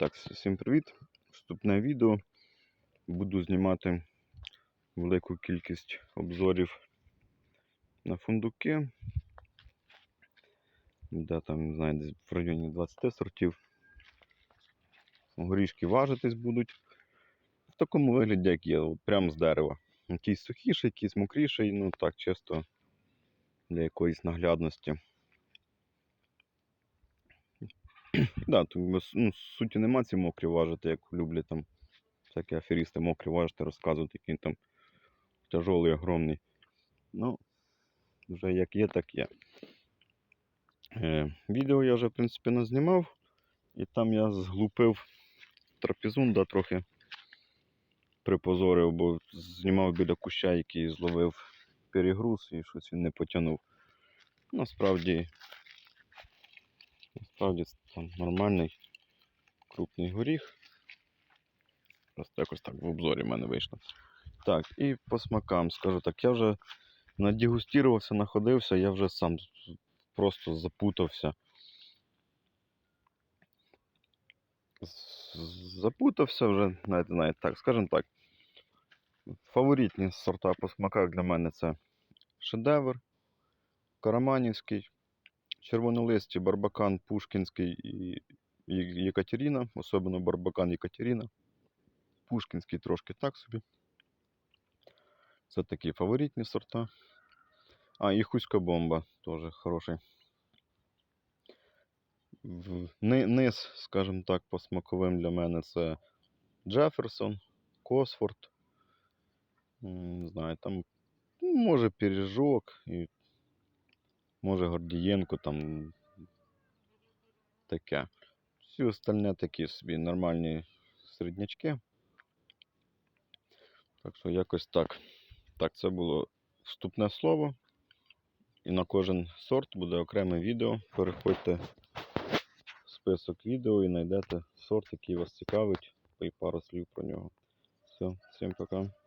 Так, всім привіт. Вступне відео. Буду знімати велику кількість обзорів на фундуки. Де там, не знаю, десь в районі 20 сортів. Горішки важитись будуть. В такому вигляді, як є, от прямо з дерева. Якийсь сухіший, якийсь мокріший, ну так, чисто для якоїсь наглядності. Да, с- ну, суті нема ці мокрі важити, як люблять там всякі аферісти мокрі важити, розказують, який там тяжолий, огромний. Ну, вже як є, так є. Е, відео я вже, в принципі, назнімав, і там я зглупив трапезунда трохи припозорив, бо знімав біля куща, який зловив перегруз і щось він не потягнув. Насправді, насправді там нормальний крупний горіх. Просто якось так в обзорі в мене вийшло. Так, і по смакам скажу так, я вже надегустувався, находився, я вже сам просто запутався. Запутався вже, навіть знаю, так, скажімо так. Фаворитні сорта по смаках для мене це шедевр, Караманівський, червонолисті, Барбакан, Пушкінський і Єкатеріна, особливо Барбакан Єкатеріна. Пушкінський трошки так собі. Це такі фаворитні сорта. А, і Хуська бомба теж хороший. Низ, скажімо так, по смаковим для мене це Джеферсон, Косфорд. Не знаю, там ну, може пиріжок, і може Гордієнко там таке. Всі остальне такі собі нормальні середнячки. Так що якось так. Так, це було вступне слово. І на кожен сорт буде окреме відео. Переходьте в список відео і знайдете сорт, який вас цікавить, і пару слів про нього. Все, всім пока.